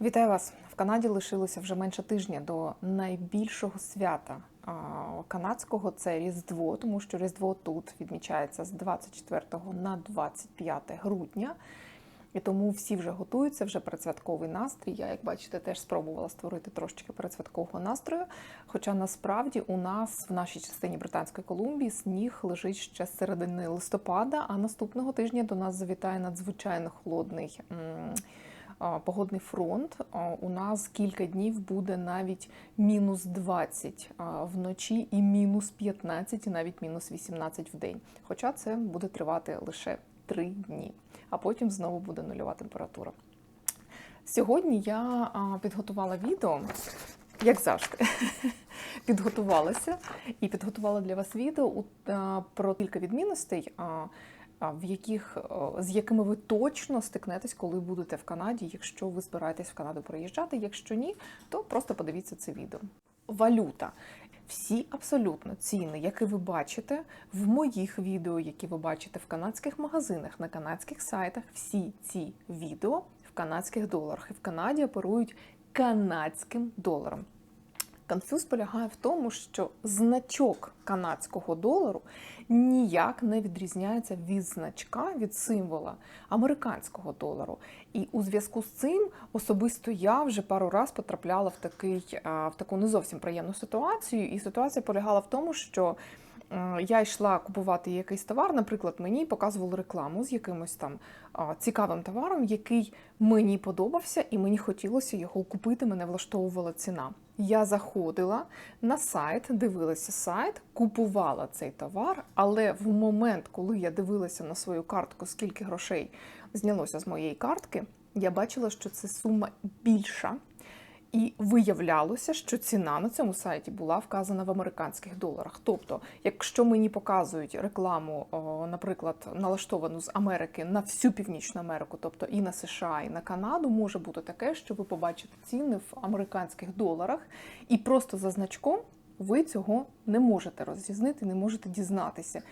Вітаю вас! В Канаді лишилося вже менше тижня до найбільшого свята канадського це Різдво, тому що Різдво тут відмічається з 24 на 25 грудня. І тому всі вже готуються, вже передсвятковий настрій. Я, як бачите, теж спробувала створити трошечки передсвяткового настрою. Хоча насправді у нас в нашій частині Британської Колумбії сніг лежить ще з середини листопада, а наступного тижня до нас завітає надзвичайно холодний. Погодний фронт у нас кілька днів буде навіть мінус 20 вночі і мінус 15, і навіть мінус 18 в день. Хоча це буде тривати лише 3 дні, а потім знову буде нульова температура. Сьогодні я підготувала відео, як завжди, підготувалася і підготувала для вас відео про кілька відмінностей. В яких е, з якими ви точно стикнетесь, коли будете в Канаді, якщо ви збираєтесь в Канаду приїжджати. Якщо ні, то просто подивіться це відео. Валюта. Всі абсолютно ціни, які ви бачите в моїх відео, які ви бачите в канадських магазинах, на канадських сайтах, всі ці відео в канадських доларах. І в Канаді оперують канадським доларом. Конфуз полягає в тому, що значок канадського долару ніяк не відрізняється від значка від символа американського долару. І у зв'язку з цим особисто я вже пару раз потрапляла в такий в таку не зовсім приємну ситуацію. І ситуація полягала в тому, що е, я йшла купувати якийсь товар, наприклад, мені показували рекламу з якимось там цікавим товаром, який мені подобався, і мені хотілося його купити. Мене влаштовувала ціна. Я заходила на сайт, дивилася сайт, купувала цей товар, але в момент, коли я дивилася на свою картку, скільки грошей знялося з моєї картки, я бачила, що це сума більша. І виявлялося, що ціна на цьому сайті була вказана в американських доларах. Тобто, якщо мені показують рекламу, наприклад, налаштовану з Америки на всю Північну Америку, тобто і на США, і на Канаду, може бути таке, що ви побачите ціни в американських доларах, і просто за значком ви цього не можете розрізнити, не можете дізнатися.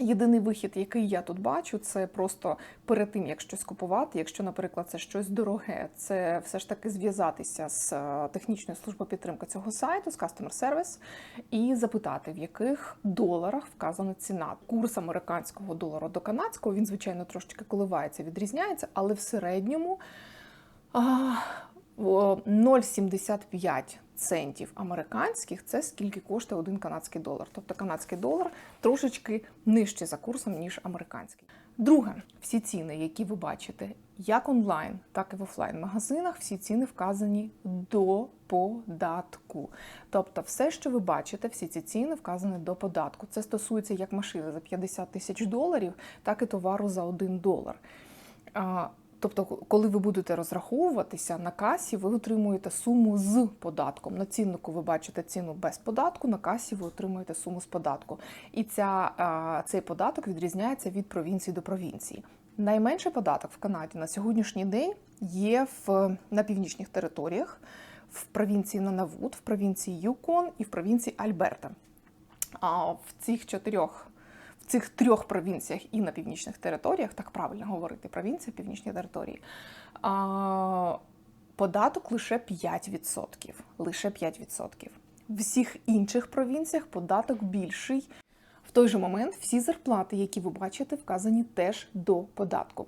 Єдиний вихід, який я тут бачу, це просто перед тим, як щось купувати. Якщо, наприклад, це щось дороге, це все ж таки зв'язатися з е, технічною службою підтримки цього сайту, з Customer Service, і запитати, в яких доларах вказана ціна. Курс американського долара до канадського він, звичайно, трошечки коливається, відрізняється, але в середньому а, 0,75 центів американських це скільки коштує один канадський долар. Тобто канадський долар трошечки нижче за курсом, ніж американський. Друге, всі ціни, які ви бачите, як онлайн, так і в офлайн магазинах, всі ціни вказані до податку. Тобто, все, що ви бачите, всі ці ціни вказані до податку. Це стосується як машини за 50 тисяч доларів, так і товару за 1 долар. Тобто, коли ви будете розраховуватися на касі, ви отримуєте суму з податком. На ціннику ви бачите ціну без податку, на касі ви отримуєте суму з податку. І ця, цей податок відрізняється від провінції до провінції. Найменший податок в Канаді на сьогоднішній день є в, на північних територіях, в провінції Нанавуд, в провінції Юкон і в провінції Альберта. А в цих чотирьох цих трьох провінціях і на північних територіях, так правильно говорити, провінції, північні території, а, податок лише 5%. Лише 5%. В всіх інших провінціях податок більший. В той же момент всі зарплати, які ви бачите, вказані теж до податку.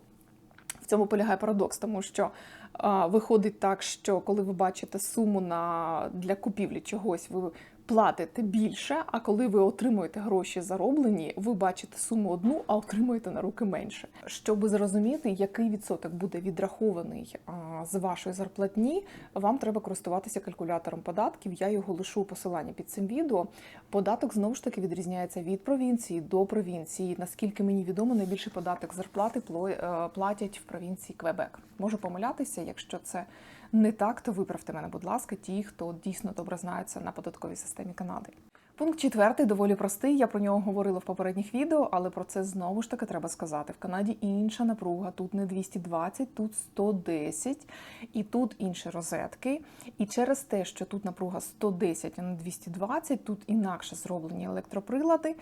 В цьому полягає парадокс, тому що а, виходить так, що коли ви бачите суму на для купівлі чогось, ви платите більше. А коли ви отримуєте гроші зароблені, ви бачите суму одну, а отримуєте на руки менше. Щоб зрозуміти, який відсоток буде відрахований з вашої зарплатні, вам треба користуватися калькулятором податків. Я його лишу у посиланні під цим відео. Податок знову ж таки відрізняється від провінції до провінції. Наскільки мені відомо, найбільший податок зарплати е, платять в провінції Квебек. Можу помилятися, якщо це не так, то виправте мене, будь ласка, ті, хто дійсно добре знається на податковій системі Канади. Пункт четвертий доволі простий. Я про нього говорила в попередніх відео, але про це знову ж таки треба сказати. В Канаді інша напруга. Тут не 220, тут 110, і тут інші розетки. І через те, що тут напруга 110, а не 220, тут інакше зроблені електроприлади.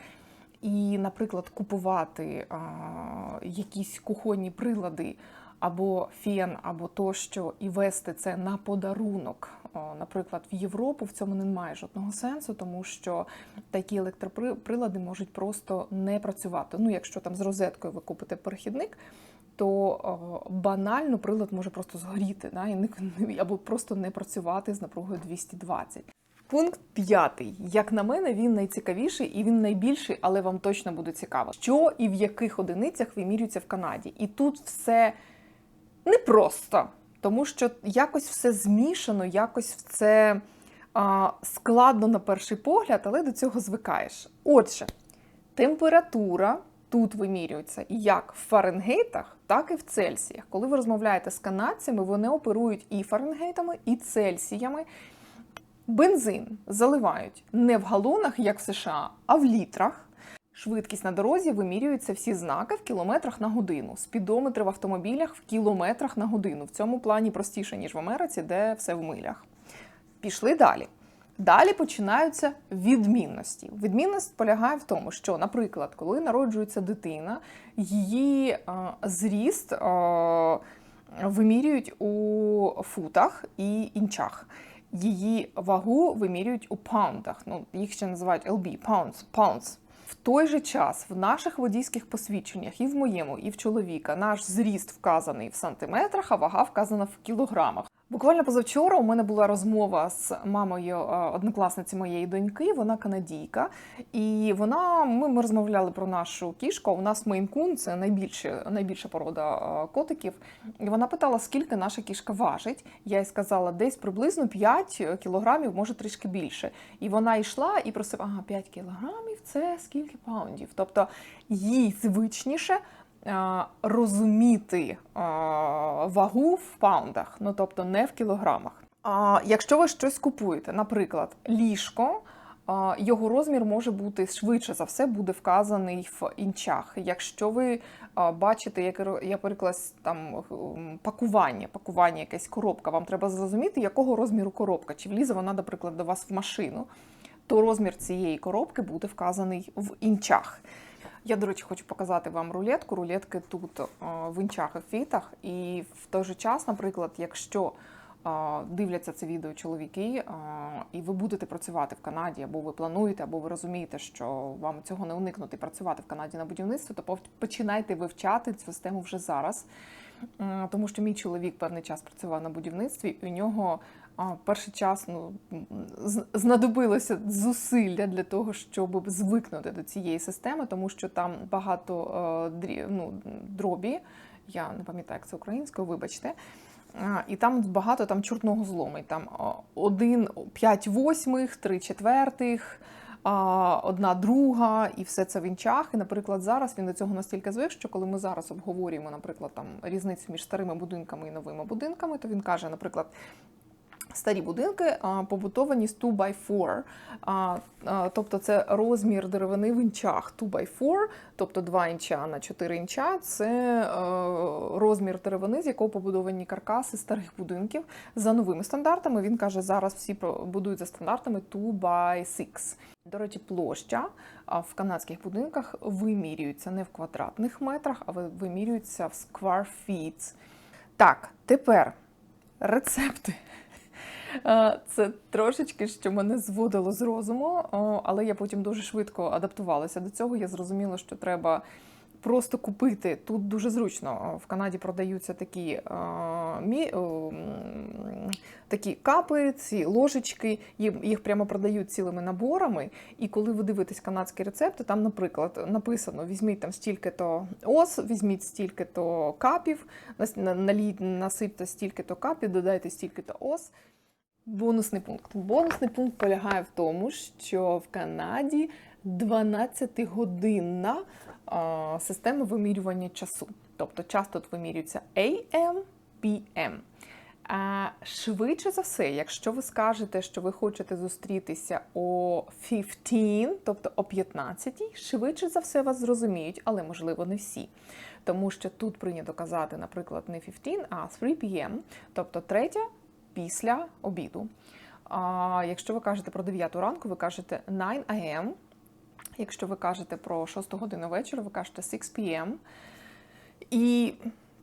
І, наприклад, купувати а, якісь кухонні прилади або фен, або тощо, і вести це на подарунок. Наприклад, в Європу в цьому немає жодного сенсу, тому що такі електроприлади можуть просто не працювати. Ну, якщо там з розеткою ви купите перехідник, то банально прилад може просто згоріти, да, і не, або просто не працювати з напругою 220. Пункт п'ятий. Як на мене, він найцікавіший і він найбільший, але вам точно буде цікаво, що і в яких одиницях вимірюється в Канаді. І тут все непросто, тому що якось все змішано, якось а, складно на перший погляд, але до цього звикаєш. Отже, температура тут вимірюється як в Фаренгейтах, так і в Цельсіях. Коли ви розмовляєте з канадцями, вони оперують і Фаренгейтами, і Цельсіями. Бензин заливають не в галонах, як в США, а в літрах. Швидкість на дорозі вимірюються всі знаки в кілометрах на годину. Спідометри в автомобілях в кілометрах на годину. В цьому плані простіше, ніж в Америці, де все в милях. Пішли далі. Далі починаються відмінності. Відмінність полягає в тому, що, наприклад, коли народжується дитина, її е, зріст е, вимірюють у футах і інчах. Її вагу вимірюють у паундах. Ну, їх ще називають LB, pounds, pounds. В той же час в наших водійських посвідченнях, і в моєму, і в чоловіка, наш зріст вказаний в сантиметрах, а вага вказана в кілограмах. Буквально позавчора у мене була розмова з мамою е, однокласниці моєї доньки. Вона канадійка, і вона ми, ми розмовляли про нашу кішку. У нас мейнкун це найбільше, найбільша порода е, котиків. І вона питала, скільки наша кішка важить. Я їй сказала, десь приблизно 5 кілограмів, може трішки більше. І вона йшла і просила, ага, 5 кілограмів це скільки паундів. Тобто їй звичніше розуміти е, вагу в паундах, ну тобто не в кілограмах. А якщо ви щось купуєте, наприклад, ліжко. Його розмір може бути швидше за все буде вказаний в інчах. Якщо ви бачите, як ро- наприклад, там пакування, пакування, якась коробка, вам треба зрозуміти, якого розміру коробка, чи влізе вона, наприклад, до вас в машину, то розмір цієї коробки буде вказаний в інчах. Я, до речі, хочу показати вам рулетку. Рулетки тут е, в інчах і фітах. І в той же час, наприклад, якщо е, дивляться це відео чоловіки, е, і ви будете працювати в Канаді, або ви плануєте, або ви розумієте, що вам цього не уникнути працювати в Канаді на будівництві, то починайте вивчати цю систему вже зараз. Тому що мій чоловік певний час працював на будівництві, і у нього перший час ну, знадобилося зусилля для того, щоб звикнути до цієї системи, тому що там багато е, ну, дробі, я не пам'ятаю, як це українською, вибачте. І там багато там чорного злому. І Там а, один, п'ять восьмих, три четвертих, одна друга, і все це в інчах. І, наприклад, зараз він до цього настільки звик, що коли ми зараз обговорюємо, наприклад, там різницю між старими будинками і новими будинками, то він каже, наприклад. Старі будинки побутовані з 2x4, а, а, тобто це розмір деревини в інчах 2x4, тобто 2 інча на 4 інча. Це е, розмір деревини, з якого побудовані каркаси старих будинків. За новими стандартами він каже, зараз всі будують за стандартами 2x6. До речі, площа в канадських будинках вимірюється не в квадратних метрах, а ви- вимірюється в square feet. Так, тепер рецепти. Е, Це трошечки, що мене зводило з розуму, але я потім дуже швидко адаптувалася до цього. Я зрозуміла, що треба просто купити. Тут дуже зручно. В Канаді продаються такі, е, мі, такі капи, ці ложечки, їх прямо продають цілими наборами. І коли ви дивитесь канадські рецепти, там, наприклад, написано: візьміть там стільки-то ос, візьміть стільки-то капів, насипте стільки-то капів, додайте стільки-то ос. Бонусний пункт. Бонусний пункт полягає в тому, що в Канаді 12-годинна а, система вимірювання часу. Тобто час тут вимірюється AM, PM. А швидше за все, якщо ви скажете, що ви хочете зустрітися о 15, тобто о 15, швидше за все вас зрозуміють, але можливо не всі. Тому що тут прийнято казати, наприклад, не 15, а 3 p.m., тобто третя після обіду. А якщо ви кажете про 9 ранку, ви кажете 9 a.m. Якщо ви кажете про 6 годину вечора, ви кажете 6 p.m. І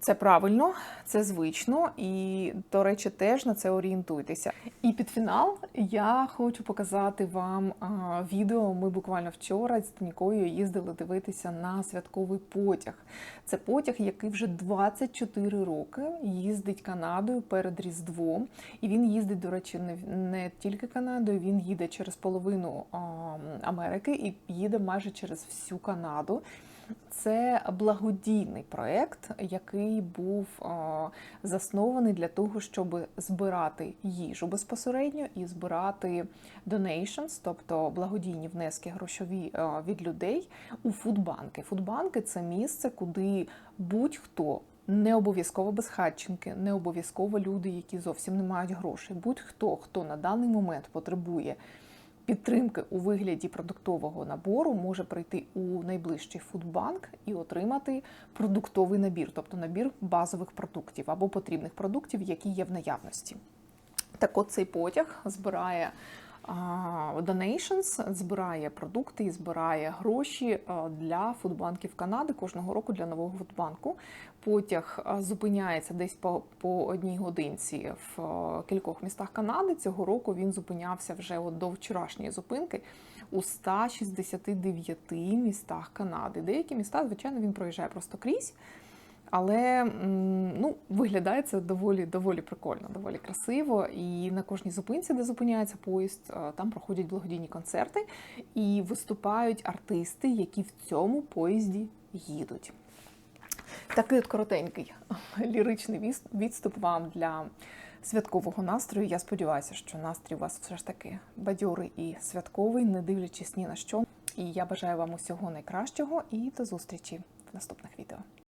Це правильно, це звично, і, до речі, теж на це орієнтуйтеся. І під фінал я хочу показати вам відео. Ми буквально вчора з Тонікою їздили дивитися на святковий потяг. Це потяг, який вже 24 роки їздить Канадою перед Різдвом. І він їздить, до речі, не, не тільки Канадою, він їде через половину Америки і їде майже через всю Канаду. Це благодійний проект, який був заснований для того, щоб збирати їжу безпосередньо і збирати donations, тобто благодійні внески грошові від людей у фудбанки. Фудбанки це місце, куди будь-хто. Не обов'язково безхатченки, не обов'язково люди, які зовсім не мають грошей. Будь-хто, хто на даний момент потребує підтримки у вигляді продуктового набору, може прийти у найближчий фудбанк і отримати продуктовий набір, тобто набір базових продуктів або потрібних продуктів, які є в наявності. Так от цей потяг збирає donations, збирає продукти і збирає гроші для фудбанків Канади кожного року для нового фудбанку. Потяг зупиняється десь по, по одній годинці в кількох містах Канади. Цього року він зупинявся вже от до вчорашньої зупинки у 169 містах Канади. Деякі міста, звичайно, він проїжджає просто крізь. Але ну, виглядає це доволі доволі прикольно, доволі красиво. І на кожній зупинці, де зупиняється поїзд, е, там проходять благодійні концерти і виступають артисти, які в цьому поїзді їдуть. Такий от коротенький ліричний відступ вам для святкового настрою. Я сподіваюся, що настрій у вас все ж таки бадьорий і святковий, не дивлячись ні на що. І я бажаю вам усього найкращого і до зустрічі в наступних відео.